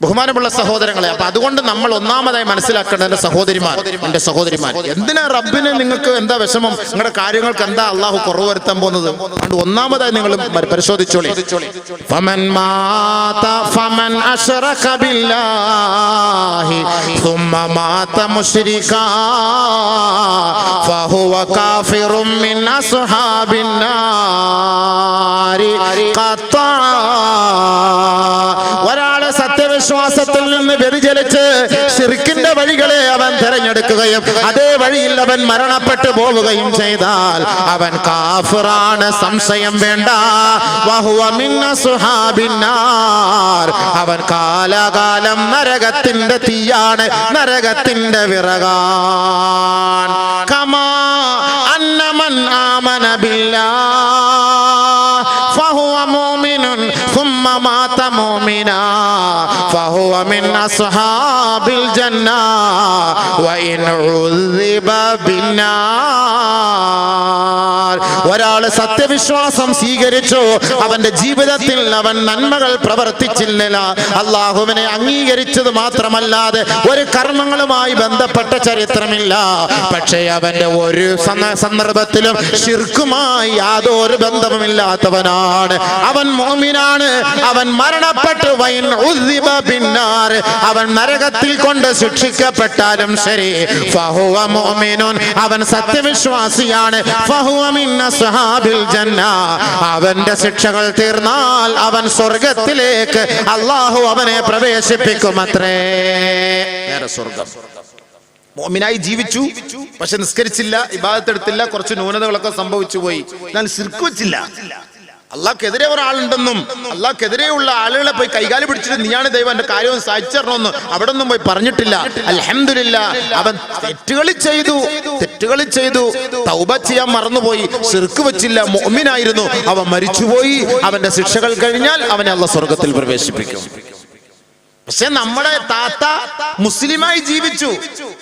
ബഹുമാനമുള്ള സഹോദരങ്ങളെ അപ്പൊ അതുകൊണ്ട് നമ്മൾ ഒന്നാമതായി മനസ്സിലാക്കേണ്ടത് എന്റെ സഹോദരിമാർ എന്റെ സഹോദരിമാർ എന്തിനാ റബ്ബിന് നിങ്ങൾക്ക് എന്താ വിഷമം നിങ്ങളുടെ കാര്യങ്ങൾക്ക് എന്താ അള്ളാഹു കുറവ് വരുത്താൻ പോകുന്നത് അതുകൊണ്ട് ഒന്നാമതായി നിങ്ങൾ പരിശോധിച്ചോളി ഫമൻ മാത ഫമൻ അശ്റക ബില്ലാഹി ثم مات مشركا فهو كافر من أصحاب النار قطعا തെരഞ്ഞെടുക്കുകയും അതേ വഴിയിൽ അവൻ മരണപ്പെട്ടു പോവുകയും ചെയ്താൽ അവൻ കാഫിറാണ്. സംശയം വേണ്ട. അവൻ കാലകാലം നരകത്തിന്റെ തീയാണ് നരകത്തിന്റെ വിറകാൻ. കമാ അന്നമൻ ആമനബില്ല ഫഹുവ മുഅ്മിനുൻ സുമ്മ മാത فهو من أصحاب الجنة وإن عذب بالنار. ഒരാൾ സത്യവിശ്വാസം സ്വീകരിച്ചു അവന്റെ ജീവിതത്തിൽ അവൻ നന്മകൾ പ്രവർത്തിച്ചില്ല. അള്ളാഹുവിനെ അംഗീകരിച്ചത് മാത്രമല്ലാതെ ഒരു കർമ്മങ്ങളുമായി ബന്ധപ്പെട്ട ചരിത്രമില്ല. പക്ഷേ അവന്റെ ഒരു സന്ദർഭത്തിലും ശിർക്കുമായി യാതൊരു ബന്ധവുമില്ലാത്തവനാണ്. അവൻ മോമിനാണ്. അവൻ മരണപ്പെട്ടു. പിന്നാർ അവൻ നരകത്തിൽ കൊണ്ട് ശിക്ഷിക്കപ്പെട്ടാലും ശരി. അവൻ സത്യവിശ്വാസിയാണ്. ഫഹുവ അവന്റെ ശിക്ഷകൾ തീർന്നാൽ അവൻ സ്വർഗത്തിലേക്ക് അള്ളാഹു അവനെ പ്രവേശിപ്പിക്കും അത്രേ സ്വർഗം. മോമിനായി ജീവിച്ചു പക്ഷെ നിസ്കരിച്ചില്ല ഇബാദത്തെടുത്തില്ല കുറച്ച് ന്യൂനതകളൊക്കെ സംഭവിച്ചു പോയി ഞാൻ ശിർക്ക് വെച്ചില്ല. അള്ളാഹ്ക്കെതിരെ ഒരാളുണ്ടെന്നും അള്ളാഹ്ക്കെതിരെയുള്ള ആളുകളെ പോയി കൈകാലി പിടിച്ചിട്ട് നീയാണ് ദൈവം എന്റെ കാര്യം സഹിച്ചറണമെന്ന് അവിടെ ഒന്നും പോയി പറഞ്ഞിട്ടില്ല. അലഹമില്ല അവൻ തെറ്റുകൾ ചെയ്തു തെറ്റുകൾ ചെയ്തു തൗബ ചെയ്യാൻ മറന്നുപോയി ചെറുക്ക് വെച്ചില്ല മോമിനായിരുന്നു അവൻ മരിച്ചുപോയി അവന്റെ ശിക്ഷകൾ കഴിഞ്ഞാൽ അവനെ അള്ള സ്വർഗത്തിൽ പ്രവേശിപ്പിക്കും. പക്ഷെ നമ്മുടെ താത്ത മുസ്ലിമായി ജീവിച്ചു.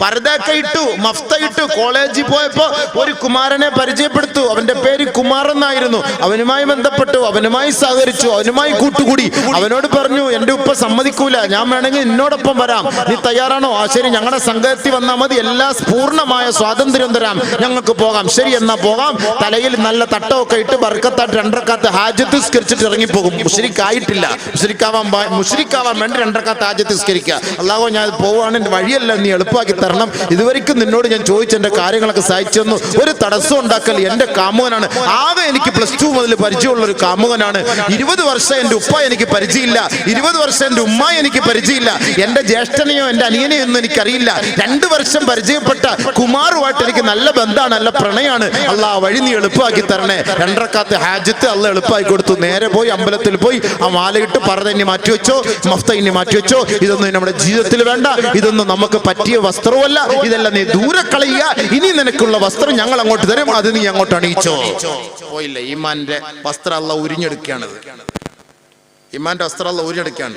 പരദൊക്കെ ഇട്ടു മഫ്ത ഇട്ടു. കോളേജിൽ പോയപ്പോ ഒരു കുമാരനെ പരിചയപ്പെടുത്തു. അവന്റെ പേര് കുമാർ എന്നായിരുന്നു. അവനുമായി ബന്ധപ്പെട്ടു അവനുമായി സഹകരിച്ചു അവനുമായി കൂട്ടുകൂടി. അവനോട് പറഞ്ഞു എന്റെ ഉപ്പ സമ്മതിക്കൂല. ഞാൻ വേണമെങ്കിൽ എന്നോടൊപ്പം വരാം. നീ തയ്യാറാണോ? ആ ശരി. ഞങ്ങളുടെ സംഘത്തിൽ വന്നാൽ മതി. എല്ലാ പൂർണമായ സ്വാതന്ത്ര്യം തരാം. ഞങ്ങൾക്ക് പോകാം. ശരി എന്നാ പോകാം. തലയിൽ നല്ല തട്ടമൊക്കെ ഇട്ട് ബർക്കത്തായിട്ട് രണ്ടരക്കാത്ത് ഹാജത്ത് സ്കരിച്ചിട്ട് ഇറങ്ങിപ്പോകും. മുഷരിക്കായിട്ടില്ല. മുഷരിക്കാവാൻ മുഷരിക്കാവാൻ വേണ്ടി രണ്ടരക്കാത്ത് ഹാജത്ത് സ്കരിക്കുക അല്ലാഹോ ഞാൻ പോവാണ്. വഴിയല്ല. നീ എളുപ്പമാക്കി തരണം. ഇതുവരെയ്ക്കും നിന്നോട് ഞാൻ ചോദിച്ച എന്റെ കാര്യങ്ങളൊക്കെ സഹായിച്ചു തന്നു ഒരു തടസ്സം ഉണ്ടാക്കൽ എന്റെ കാമുകനാണ്. ആകെ എനിക്ക് പ്ലസ് ടു മുതൽ പരിചയമുള്ള ഒരു കാമുകനാണ്. ഇരുപത് വർഷം എന്റെ ഉപ്പ എനിക്ക് പരിചയമില്ല. ഇരുപത് വർഷം എന്റെ ഉമ്മ എനിക്ക് പരിചയമില്ല. എന്റെ ജ്യേഷ്ഠനെയോ എന്റെ അനിയനെയോ ഒന്നും എനിക്കറിയില്ല. രണ്ട് വർഷം പരിചയപ്പെട്ട കുമാറുമായിട്ട് എനിക്ക് നല്ല ബന്ധമാണ് നല്ല പ്രണയമാണ്. അല്ല ആ വഴി നീ എളുപ്പമാക്കി തരണേ. രണ്ടരക്കാത്ത് ഹാജത്ത് അല്ല എളുപ്പമാക്കി കൊടുത്തു. നേരെ പോയി അമ്പലത്തിൽ പോയി ആ മാലയിട്ട് പറഞ്ഞ മാറ്റി വെച്ചോ മഫ്ത ഇനി മാറ്റി വെച്ചോ ഇതൊന്നും നമ്മുടെ ജീവിതത്തിൽ വേണ്ട. ഇതൊന്നും നമുക്ക് പറ്റിയ വസ്ത്രവുമല്ല ഇതെല്ലാം നീ ദൂരെ കളയുക. ഇനി നിനക്കുള്ള വസ്ത്രം ഞങ്ങൾ അങ്ങോട്ട് തരും. അത് നീ അങ്ങോട്ട് അണിയിച്ചോ. പോയില്ല. ഈമാന്റെ വസ്ത്രം അല്ല ഉരിഞ്ഞെടുക്കുകയാണത് ഇമാന്റെ വസ്ത്രം അല്ല ഉരിഞ്ഞെടുക്കുകയാണ്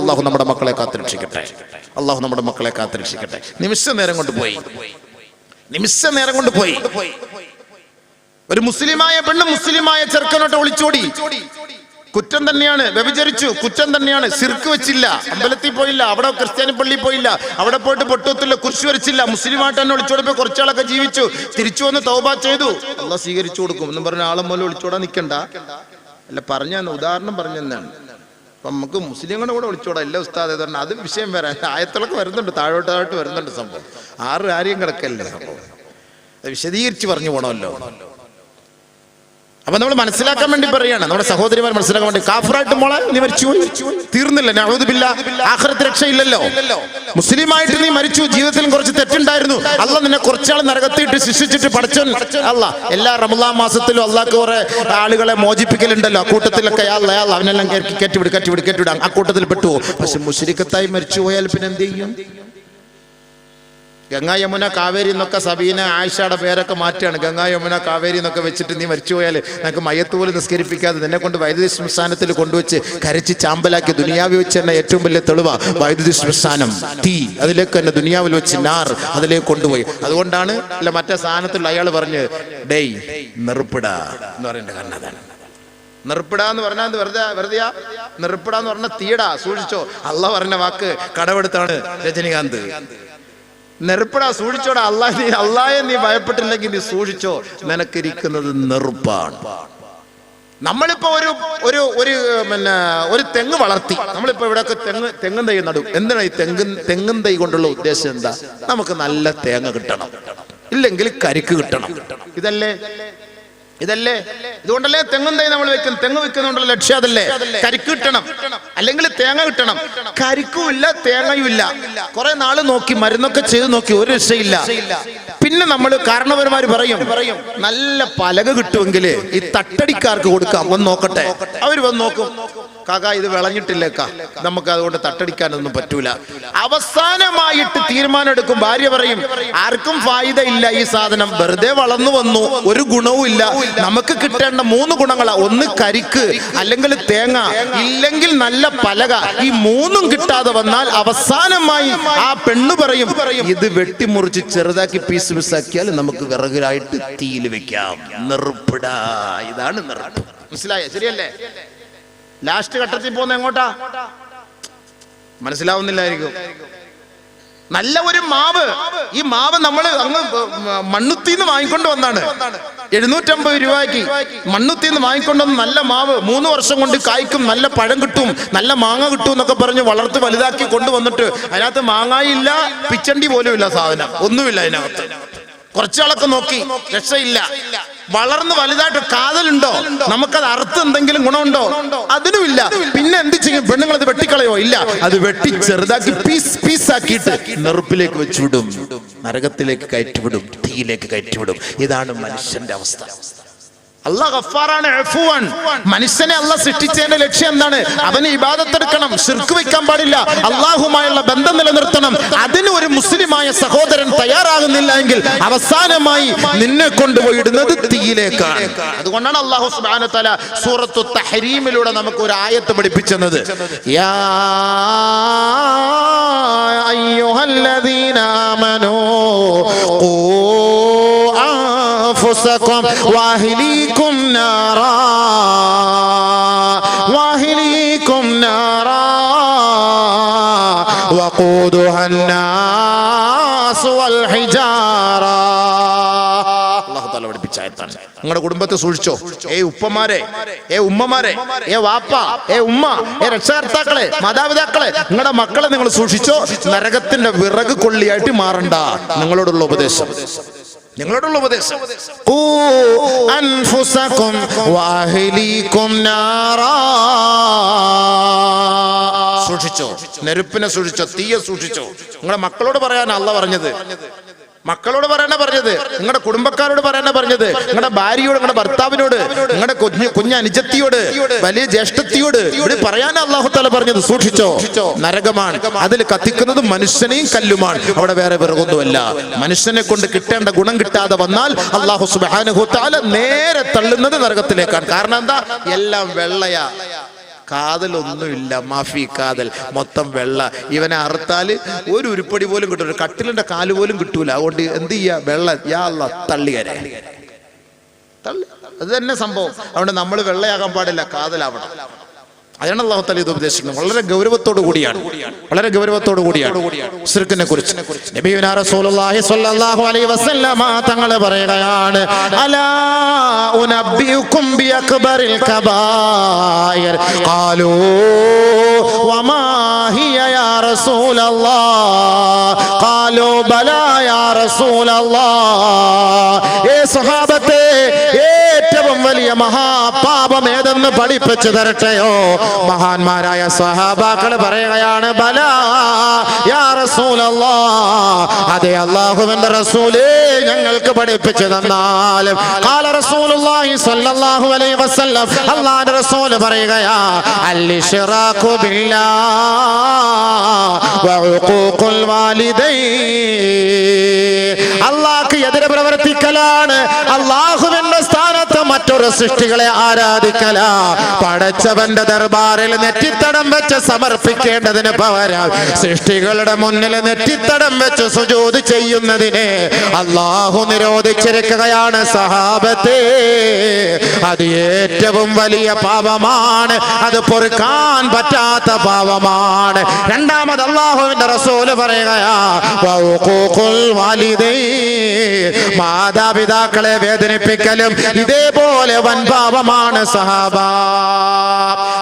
അള്ളാഹു നമ്മുടെ മക്കളെ കാത്തിരക്ഷിക്കട്ടെ. അള്ളാഹു നമ്മുടെ മക്കളെ കാത്തിരക്ഷിക്കട്ടെ. നിമിഷ നേരം കൊണ്ട് പോയി. നിമിഷ നേരം കൊണ്ട് പോയി. ഒരു മുസ്ലിമായ പെണ്ണ് മുസ്ലിമായ ചെറുക്കനോട്ട് ഒളിച്ചോടി. കുറ്റം തന്നെയാണ്. വ്യഭിചരിച്ചു. കുറ്റം തന്നെയാണ്. സിർക്ക് വെച്ചില്ല. അമ്പലത്തിൽ പോയില്ല. അവിടെ ക്രിസ്ത്യാനി പള്ളി പോയില്ല. അവിടെ പോയിട്ട് പൊട്ടത്തില്ല കുരിശ് വരച്ചില്ല. മുസ്ലിമായിട്ട് തന്നെ ഒളിച്ചോടിപ്പോ കുറച്ചാളൊക്കെ ജീവിച്ചു. തിരിച്ചു വന്ന് തൗബ ചെയ്തു. അല്ല സ്വീകരിച്ചു കൊടുക്കും. എന്ന് പറഞ്ഞ ആളും പോലെ ഒളിച്ചോടാൻ നിൽക്കണ്ട അല്ല പറഞ്ഞ ഉദാഹരണം പറഞ്ഞെന്നാണ് അപ്പൊ നമുക്ക് മുസ്ലിങ്ങളുടെ കൂടെ ഒളിച്ചോടാം ഇല്ല ഉസ്താദ് പറഞ്ഞാൽ അത് വിഷയം വരാൻ ആയത്തിളൊക്കെ വരുന്നുണ്ട്. താഴോട്ട് താഴോട്ട് വരുന്നുണ്ട് സംഭവം. ആറ് കാര്യം കിടക്കല്ലേ സംഭവം? വിശദീകരിച്ച് പറഞ്ഞു പോണമല്ലോ. അപ്പൊ നമ്മൾ മനസ്സിലാക്കാൻ വേണ്ടി പറയാണ്. നമ്മുടെ സഹോദരിമാർ മനസ്സിലാക്കാൻ വേണ്ടി. കാഫറായിട്ട് മോളെ നീ മരിച്ചു. തീർന്നില്ല. ഞാൻ ആഖിറത്ത് രക്ഷയില്ലല്ലോ. മുസ്ലിമായിട്ട് നീ മരിച്ചു. ജീവിതത്തിൽ കുറച്ച് തെറ്റുണ്ടായിരുന്നു. അല്ല നിന്നെ കുറച്ചാൾ നരകത്തിയിട്ട് ശിക്ഷിച്ചിട്ട് പഠിച്ചൻ അല്ല. എല്ലാ റമദാൻ മാസത്തിലും അള്ളാഹ് കുറെ ആളുകളെ മോചിപ്പിക്കലുണ്ടല്ലോ. ആ കൂട്ടത്തിലൊക്കെ അല്ല അവനെല്ലാം കയറ്റി കയറ്റിവിട് കയറ്റിവിട് കയറ്റിവിടാം ആ കൂട്ടത്തിൽ പെട്ടുപോകും. പക്ഷെ മുസ്ലിക്കത്തായി മരിച്ചു പോയാൽ പിന്നെ എന്ത് ചെയ്യും? ഗംഗാ യമുന കാവേരി എന്നൊക്കെ സബീന ആയിഷയുടെ പേരൊക്കെ മാറ്റുകയാണ്. ഗംഗ യമുന കാവേരി എന്നൊക്കെ വെച്ചിട്ട് നീ മരിച്ചു പോയാൽ നിനക്ക് മയത്ത് പോലും നിസ്കരിപ്പിക്കാതെ നിന്നെ കൊണ്ട് വൈദ്യുതി ശ്മശാനത്തിൽ കൊണ്ടുവച്ച് കരച്ച് ചാമ്പലാക്കി ദുനിയാവിൽ വെച്ച് തന്നെ ഏറ്റവും വലിയ തെളിവ വൈദ്യുതി ശ്മശാനം. തീ അതിലേക്ക് തന്നെ ദുനിയാവിൽ വെച്ച് നാർ അതിലേക്ക് കൊണ്ടുപോയി. അതുകൊണ്ടാണ് അല്ല മറ്റേ സാധനത്തിൽ അയാൾ പറഞ്ഞ് ഡേയ് നെറുപ്പിട എന്ന് പറയേണ്ട കാരണം അതാണ്. എന്ന് പറഞ്ഞാൽ വെറുതെ വെറുതെയാ? നെറുപ്പിട എന്ന് പറഞ്ഞാൽ തീടാ സൂക്ഷിച്ചോ. അള്ള പറഞ്ഞ വാക്ക് കടവെടുത്താണ് രജനികാന്ത്. നെറുപ്പടാ സൂക്ഷിച്ചോടാ. അല്ലാ നീ അള്ളായെ നീ ഭയപ്പെട്ടില്ലെങ്കിൽ നീ സൂക്ഷിച്ചോ. നിനക്കിരിക്കുന്നത് നെറുപ്പാണ്. നമ്മളിപ്പോ ഒരു ഒരു ഒരു പിന്നെ ഒരു തെങ്ങ് വളർത്തി. നമ്മളിപ്പോ ഇവിടെയൊക്കെ തെങ്ങ് തെങ്ങും തൈ നടും. എന്താണ് ഈ തെങ്ങും തെങ്ങും തൈ കൊണ്ടുള്ള ഉദ്ദേശം എന്താ? നമുക്ക് നല്ല തേങ്ങ കിട്ടണം. ഇല്ലെങ്കിൽ കരിക്ക് കിട്ടണം. ഇതല്ലേ? ഇതല്ലേ? ഇതുകൊണ്ടല്ലേ തെങ്ങും തൈ നമ്മൾ വെക്കും. തെങ്ങ് വെക്കുന്നതുകൊണ്ടുള്ള ലക്ഷ്യം അതല്ലേ? കരിക്ക് കിട്ടണം. അല്ലെങ്കിൽ തേങ്ങ കിട്ടണം. കരിക്കുമില്ല തേങ്ങയുമില്ല തേങ്ങയും ഇല്ല. കുറെ നാൾ നോക്കി മരുന്നൊക്കെ ചെയ്ത് നോക്കി ഒരു രക്ഷയില്ല. പിന്നെ നമ്മൾ കാരണവന്മാർ പറയും പറയും. നല്ല പലക കിട്ടുമെങ്കിൽ ഈ തട്ടടിക്കാർക്ക് കൊടുക്കാം. വന്ന് നോക്കട്ടെ. അവർ വന്ന് നോക്കും. കാക്ക ഇത് വിളഞ്ഞിട്ടില്ലേക്കാ നമുക്ക് അതുകൊണ്ട് തട്ടടിക്കാനൊന്നും പറ്റൂല. അവസാനമായിട്ട് തീരുമാനം എടുക്കും ഭാര്യ പറയും ആർക്കും ഫായിദ ഇല്ല ഈ സാധനം. വെറുതെ വളർന്നു വന്നു. ഒരു ഗുണവും ഇല്ല. നമുക്ക് കിട്ടേണ്ട മൂന്ന് ഗുണങ്ങളാ. ഒന്ന് കരിക്ക് അല്ലെങ്കിൽ തേങ്ങ ഇല്ലെങ്കിൽ നല്ല പലക. ഈ മൂന്നും കിട്ടാതെ വന്നാൽ അവസാനമായി ആ പെണ്ണ് പറയും ഇത് വെട്ടിമുറിച്ച് ചെറുതാക്കി പീസ് പീസാക്കിയാൽ നമുക്ക് വിറകിലായിട്ട് തീയിൽ വെക്കാം. നെറുപ്പിടാ ഇതാണ് നെറുപ്പ് മനസ്സിലായ? ശരിയല്ലേ? ലാസ്റ്റ് ഘട്ടത്തിൽ പോകുന്ന എങ്ങോട്ടാ? മനസ്സിലാവുന്നില്ലായിരിക്കും. നല്ല ഒരു മാവ്. ഈ മാവ് നമ്മൾ അങ്ങ് മണ്ണുത്തിന്ന് വാങ്ങിക്കൊണ്ട് വന്നാണ്. എഴുന്നൂറ്റമ്പത് രൂപയ്ക്ക് മണ്ണുത്തിന്ന് വാങ്ങിക്കൊണ്ട് വന്ന നല്ല മാവ്. മൂന്ന് വർഷം കൊണ്ട് കായ്ക്കും നല്ല പഴം കിട്ടും നല്ല മാങ്ങ കിട്ടും എന്നൊക്കെ പറഞ്ഞ് വളർത്ത് വലുതാക്കി കൊണ്ടുവന്നിട്ട് അതിനകത്ത് മാങ്ങായില്ല പിച്ചണ്ടി പോലും ഇല്ല സാധനം. ഒന്നുമില്ല അതിനകത്ത്. കുറച്ചാളൊക്കെ നോക്കി. രക്ഷയില്ല. വളർന്ന് വലുതായിട്ട് കാതലുണ്ടോ? നമുക്കത് അർത്ഥം എന്തെങ്കിലും ഗുണമുണ്ടോ? അതിനുമില്ല. പിന്നെ എന്ത് ചെയ്യും? പെണ്ണുങ്ങൾ അത് വെട്ടിക്കളയോ? ഇല്ല. അത് വെട്ടി ചെറുതാക്കി പീസ് പീസ് ആക്കിയിട്ട് നെറുപ്പിലേക്ക് വെച്ചുവിടും. നരകത്തിലേക്ക് കയറ്റിവിടും. തീയിലേക്ക് കയറ്റിവിടും. ഇതാണ് മനുഷ്യന്റെ അവസ്ഥ. അല്ല അഫുവൻ മനുഷ്യനെ അല്ല സൃഷ്ടിച്ചതിന്റെ ലക്ഷ്യം എന്താണ്? അവന് ഇബാദത്തെടുക്കണം ശിർക്ക് വെക്കാൻ പാടില്ല. അള്ളാഹുമായുള്ള ബന്ധം നിലനിർത്തണം. അതിന് ഒരു മുസ്ലിമായ സഹോദരൻ തയ്യാറാകുന്നില്ല എങ്കിൽ അവസാനമായി നിന്നെ കൊണ്ടുപോയിടുന്നത് തീയിലേക്കാണ്. അതുകൊണ്ടാണ് അള്ളാഹു സുബാന സൂറത്തു തഹരീമിലൂടെ നമുക്ക് ഒരു ആയത്ത് പഠിപ്പിച്ചത് യാ അയ്യുഹല്ലദീന ആമനൂ ഖൂ നിങ്ങളുടെ കുടുംബത്തെ സൂക്ഷിച്ചോ. ഏ ഉപ്പമാരെ ഏ ഉമ്മമാരെ ഏ വാപ്പ ഏ ഉമ്മ ഏ രക്ഷകർത്താക്കളെ മാതാപിതാക്കളെ നിങ്ങളുടെ മക്കളെ നിങ്ങൾ സൂക്ഷിച്ചോ. നരകത്തിന്റെ വിറക് കൊള്ളിയായിട്ട് മാറണ്ട. നിങ്ങളോടുള്ള ഉപദേശം. നിങ്ങളോടുള്ള ഉപദേശം. സൂക്ഷിച്ചോ. നെരുപ്പിനെ സൂക്ഷിച്ചോ തീയെ സൂക്ഷിച്ചോ. നിങ്ങളുടെ മക്കളോട് പറയാൻ അല്ല പറഞ്ഞത്. മക്കളോട് പറയണ പറഞ്ഞത്. നിങ്ങളുടെ കുടുംബക്കാരോട് പറയണ പറഞ്ഞത്. നിങ്ങളുടെ ഭാര്യയോട് നിങ്ങളുടെ ഭർത്താവിനോട് നിങ്ങളുടെ കുഞ്ഞു കുഞ്ഞ അനുജത്തിയോട് വലിയ ജ്യേഷ്ഠത്തിയോട് ഇവിടെ പറയാൻ അള്ളാഹു തല പറഞ്ഞത് സൂക്ഷിച്ചോ? നരകമാണ്. അതിൽ കത്തിക്കുന്നത് മനുഷ്യനെയും കല്ലുമാണ്. അവിടെ വേറെ വിറകൊന്നുമല്ല. മനുഷ്യനെ കൊണ്ട് കിട്ടേണ്ട ഗുണം കിട്ടാതെ വന്നാൽ അള്ളാഹു സുബാനുഹു താല നേരെ തള്ളുന്നത് നരകത്തിലേക്കാണ്. കാരണം എന്താ? എല്ലാം വെള്ളയാ. കാതലൊന്നുമില്ല. മാഫി കാതൽ. മൊത്തം വെള്ള. ഇവനെ അറുത്താൽ ഒരു ഉരുപ്പടി പോലും കിട്ടില്ല കട്ടിലിന്റെ കാൽ പോലും കിട്ടൂല. അതുകൊണ്ട് എന്ത് ചെയ്യാ? വെള്ളം. യാ അല്ല തള്ളിയരെ തള്ളി. അത് തന്നെ സംഭവം. അതുകൊണ്ട് നമ്മൾ വെള്ളയാകാൻ പാടില്ല. കാതലാവണം. അതാണ് അള്ളാഹു തല ഇത് ഉപദേശിക്കുന്നത്. വളരെ ഗൗരവത്തോടു കൂടിയാണ്. വളരെ ഗൗരവത്തോടു കൂടിയാണ്. സിർക്കിനെ കുറിച്ച്. തങ്ങൾ പറയുകയാണ് ഏറ്റവും വലിയ ഏതെന്ന് പഠിപ്പിച്ചു തരട്ടെയോ? മഹാന്മാരായ സഹാബാക്കൾ പറയുകയാണ് ബല യാ റസൂലല്ലാ അതെ അള്ളാഹുവിന്റെ റസൂലേ ഞങ്ങൾക്ക് പഠിപ്പിച്ചു തന്നാലും കാല റസൂലുള്ളാഹി സ്വല്ലല്ലാഹു അലൈഹി വസല്ലം അല്ലാഹുവിന്റെ റസൂൽ പറയുകയാ അല്ലിശ്റാഖു ബില്ലാ വഉഖൂഖുൽ വാലിദൈൻ സ്ഥാനത്ത് സൃഷ്ടികളെ ആരാധിക്കല. പടച്ചവന്റെ ദർബാറിൽ നെറ്റിത്തടം വെച്ച് സമർപ്പിക്കേണ്ടതിന് പകരം സൃഷ്ടികളുടെ മുന്നിൽ നെറ്റിത്തടം വെച്ച് സുജോതി ചെയ്യുന്നതിനെ അള്ളാഹു നിരോധിച്ചിരിക്കുകയാണ് സഹാബത്തെ. അത് ഏറ്റവും വലിയ പാപമാണ്. അത് പൊറുക്കാൻ പറ്റാത്ത പാപമാണ്. രണ്ടാമത് അള്ളാഹുവിന്റെ റസൂൽ പറയുകയാ മാതാപിതാക്കളെ വേദനിപ്പിക്കലും ഇതേപോലെ വൻ പാപമാണ് സഹാബ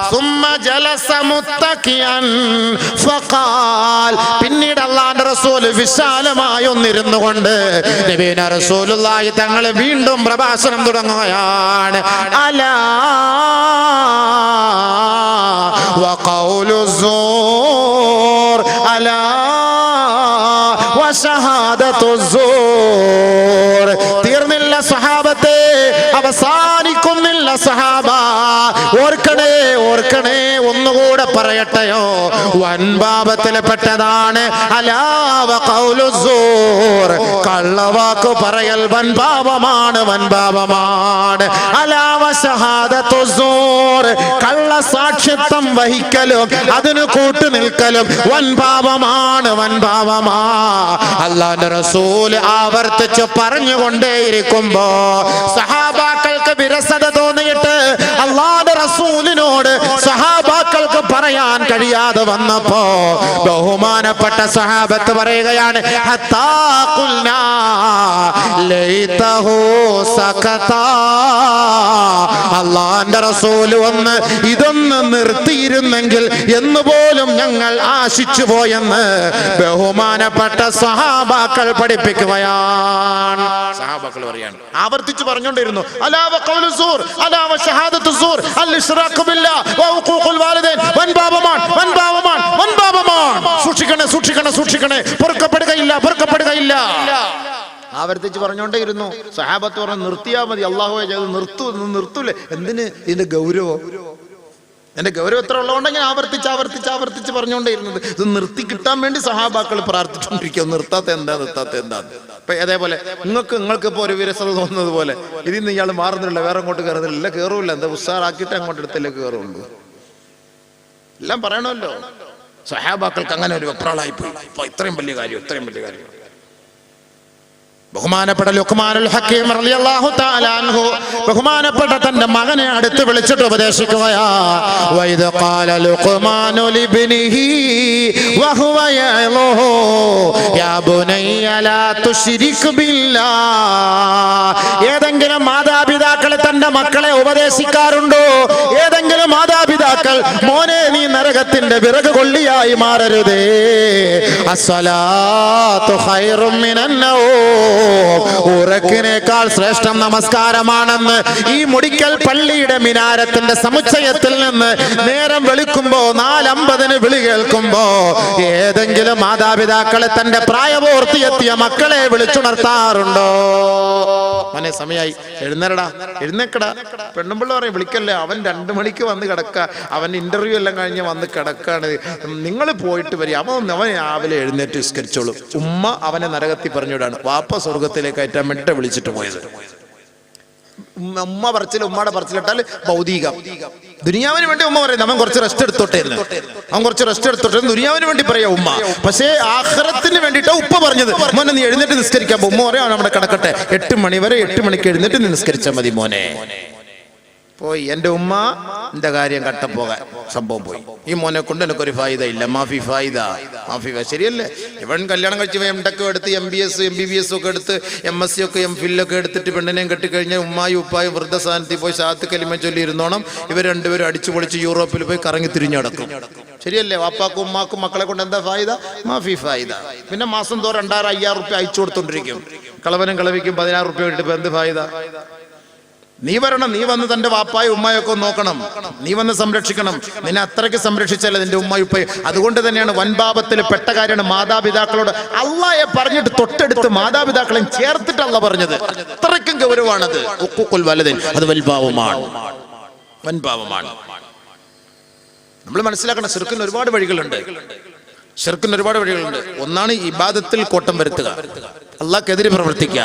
സുമ്മ ജലസ മുത്തഖിയൻ ഫഖാൽ പിന്നീട് അള്ളാന്റെ റസൂൽ വിശാലമായി ഒന്നിരുന്നു കൊണ്ട് നബീന റസൂലുള്ളാഹി തങ്ങൾ വീണ്ടും പ്രഭാഷണം തുടങ്ങുകയാണ് അലാ വഖൗലു الزور അലാ വശഹാദത്തു പറയട്ടെയോ വൻപാപത്തിൽപ്പെട്ടതാണ് കള്ളവാക്ക് പറയൽ വൻപാപമാണ് വൻപാപമാണ് അലാവ കള്ള സാക്ഷിത്വം വഹിക്കലും അതിന് കൂട്ടു നിൽക്കലും വൻപാപമാണ് വൻപാപമാ അള്ളാന്റെ റസൂൽ ആവർത്തിച്ച് പറഞ്ഞുകൊണ്ടേയിരിക്കുമ്പോ സഹാബാക്കൾക്ക് വിരസത തോന്നിയിട്ട് അള്ളാന്റെ റസൂലിനോട് സഹാബാക്കൾക്ക് പറയാൻ കഴിയാതെ വന്നപ്പോ ബഹുമാനപ്പെട്ട സഹാബത്ത് പറയുകയാണ് അള്ളാന്റെ റസൂൽ വന്ന് ഇതൊന്ന് നിർത്തിയിരുന്നെങ്കിൽ എന്ന് പോലും ഞങ്ങൾ ആശിച്ചു പോയെന്ന് ബഹുമാനപ്പെട്ട സഹാബാക്കൾ പഠിപ്പിക്കുകയാണ്. സഹാബാക്കൾ പറയാണ്. ആവർത്തിച്ച് പറഞ്ഞുകൊണ്ടിരുന്നു അലാവ കൗലു സൂർ അലാവ ഷഹാദത്തു സൂർ അൽ ഇശ്റാഖു ബില്ലാ വ ഉഖൂഖുൽ വാലിദൈൻ സൂക്ഷിക്കണേ സൂക്ഷിക്കണേ സൂക്ഷിക്കണേ. പൊറുക്കപ്പെടുകയില്ല പൊറുക്കപ്പെടുകയില്ല. ആവർത്തിച്ച് പറഞ്ഞോണ്ടേയിരുന്നു സഹാബത്ത് പറഞ്ഞു നിർത്തിയാ മതി അള്ളാഹുവെ ചെയ്ത് നിർത്തു നിർത്തൂലേ. എന്തിന്? ഇതിന്റെ ഗൗരവം. എന്റെ ഗൗരവം എത്ര ഉള്ളതുകൊണ്ട് ഞാൻ ആവർത്തിച്ച് ആവർത്തിച്ച് ആവർത്തിച്ച് പറഞ്ഞുകൊണ്ടേയിരുന്നത്. ഇത് നിർത്തി കിട്ടാൻ വേണ്ടി സഹാബാക്കൾ പ്രാർത്ഥിച്ചുകൊണ്ടിരിക്കുക നിർത്താത്ത എന്താ നിർത്താത്ത എന്താ? ഇപ്പൊ അതേപോലെ നിങ്ങൾക്ക് നിങ്ങൾക്ക് ഇപ്പോൾ ഒരു വിരസത തോന്നുന്നത് പോലെ ഇതിൽ നിന്ന് ഇയാൾ മാറുന്നില്ല വേറെ അങ്ങോട്ട് കയറുന്നില്ല. കയറൂല. എന്താ ഉസ്സാറാക്കിയിട്ട് അങ്ങോട്ട് എടുത്തല്ലേ കയറുള്ളൂ? എല്ലാം പറയണമല്ലോ. സഹാബാക്കൾക്ക് അങ്ങനെ ഒരു വെപ്രാളായി പോയി ഇത്രയും വലിയ കാര്യം ഇത്രയും വലിയ കാര്യം. ബഹുമാനപ്പെട്ട ലുക്മാനുൽ ഹക്കീം റളിയല്ലാഹു തആല അൻഹു. ബഹുമാനപ്പെട്ട തന്റെ മകനെ അടുത്ത് വിളിച്ചിട്ട് ഉപദേശിക്കുകയാ. വൈദ ഖാല ലുക്മാനു ലിബ്നിഹി വഹുവ യഅലുഹു യാ ബുനയ്യ ലാ തുശ്രിക് ബില്ലാ ഏതെങ്കിലും മാതാപിതാക്കൾ തന്റെ മക്കളെ ഉപദേശിക്കാറുണ്ടോ? ഏതെങ്കിലും മാതാപിതാക്കൾ മോനെ നീ നരകത്തിന്റെ വിറക് കൊള്ളിയായി മാറരുതേ. അസ്സലാത്തു ഖൈറും മിനന്നൗം ഉറക്കിനേക്കാൾ ശ്രേഷ്ഠം നമസ്കാരമാണെന്ന് ഈ മുടിക്കൽ പള്ളിയുടെ മിനാരത്തിന്റെ സമുച്ചയത്തിൽ നിന്ന് നേരം വെളുക്കുമ്പോ നാലമ്പതിന് വിളി കേൾക്കുമ്പോ ഏതെങ്കിലും മാതാപിതാക്കളെ തന്റെ പ്രായപൂർത്തിയെത്തിയ മക്കളെ വിളിച്ചുണർത്താറുണ്ടോ? മോനെ സമയായി. എഴുന്നേരടാ. എഴുന്നേക്കടാ. പെണ്ണുമ്പിള്ള പറയും വിളിക്കല്ലേ? അവൻ രണ്ടു മണിക്ക് വന്ന് കിടക്ക. അവൻ ഇന്റർവ്യൂ എല്ലാം കഴിഞ്ഞ് വന്ന് കിടക്കാണ്. നിങ്ങൾ പോയിട്ട് വരിക അവൻ അവൻ രാവിലെ എഴുന്നേറ്റ് വിസ്കരിച്ചോളൂ ഉമ്മ അവനെ നരകത്തിൽ പറഞ്ഞുവിടാണ്. വാപ്പ സ്വർഗത്തിലേക്ക് കയറ്റാൻ വേണ്ടിട്ട് വിളിച്ചിട്ട് പോയത്. ഉമ്മ- പറച്ചിൽ ഉമ്മയുടെ പറച്ചിലിട്ടാൽ ഭൗതികം. ദുനിയാവിന് വേണ്ടി ഉമ്മ പറയുന്നത് അവൻ കുറച്ച് റെസ്റ്റ് എടുത്തോട്ടെ അവൻ കുറച്ച് റെസ്റ്റ് എടുത്തോട്ടെ ദുനിയാവിന് വേണ്ടി പറയാ ഉമ്മ. പക്ഷേ ആഹ്റത്തിന് വേണ്ടിട്ട് ഉപ്പ പറഞ്ഞത്. മോനെ നീ എഴുന്നേറ്റ് നിസ്കരിക്കാൻ ഉമ്മ പറയാൻ അവിടെ കിടക്കട്ടെ. എട്ട് മണി വരെ എട്ട് മണിക്ക് എഴുന്നേറ്റ് നിസ്കരിച്ചാൽ മതി മോനെ. പോയി. എന്റെ ഉമ്മ എന്റെ കാര്യം കട്ടപ്പോകാൻ സംഭവം പോയി. ഈ മോനെ കൊണ്ട് എനിക്കൊരു ഫായിദ ഇല്ല. മാഫി ഫായിദ. മാഫി ശരിയല്ലേ? ഇവൻ കല്യാണം കഴിച്ച് എം ടെക്കും എടുത്ത് M B S M B B S ഒക്കെ എടുത്ത് എം എസ് സി ഒക്കെ എം ഫില്ലൊക്കെ എടുത്തിട്ട് പെണ്ണിനെയും കെട്ടിക്കഴിഞ്ഞാൽ ഉമ്മായി ഉപ്പായും വൃദ്ധസ്ഥാനത്തിൽ പോയി സാത്ത് കലിമ ചൊല്ലി ഇരുന്നോണം ഇവർ രണ്ടുപേരും അടിച്ചു പൊളിച്ച് യൂറോപ്പിൽ പോയി കറങ്ങി തിരിഞ്ഞടക്കും. ശരിയല്ലേ? വാപ്പാക്കും ഉമ്മാക്കും മക്കളെ കൊണ്ട് എന്താ ഫായിദ? മാഫി ഫായിദ. പിന്നെ മാസം തോറും രണ്ടായിരം അയ്യായിരം റുപ്യ അയച്ചു കൊടുത്തോണ്ടിരിക്കും. കളവനും കളവിക്കും പതിനായിരം റുപ്യ കിട്ടിയപ്പോൾ എന്ത് ഫായിദ? നീ വരണം നീ വന്ന് തന്റെ വാപ്പായ ഉമ്മയൊക്കെ നോക്കണം. നീ വന്ന് സംരക്ഷിക്കണം. നിന്നെ അത്രയ്ക്ക് സംരക്ഷിച്ചല്ല നിന്റെ ഉമ്മയും ഉപ്പയും? അതുകൊണ്ട് തന്നെയാണ് വൻപാപത്തിൽ പെട്ട കാര്യമാണ് മാതാപിതാക്കളോട് അള്ളായെ പറഞ്ഞിട്ട് തൊട്ടടുത്ത് മാതാപിതാക്കളെയും ചേർത്തിട്ട് അല്ല പറഞ്ഞത്. അത്രയ്ക്കും ഗൗരവമാണത്. ഉക്കുക്കുൽ വലതിൽ അത് വൻപാവമാണ് വൻപാവമാണ് നമ്മൾ മനസ്സിലാക്കണം ശിർക്കിന് ഒരുപാട് വഴികളുണ്ട്. ശിർക്കിന് ഒരുപാട് വഴികളുണ്ട്. ഒന്നാണ് ഇബാദത്തിൽ കോട്ടം വരുത്തുക. അള്ളാഹ്ക്കെതിരെ പ്രവർത്തിക്കുക.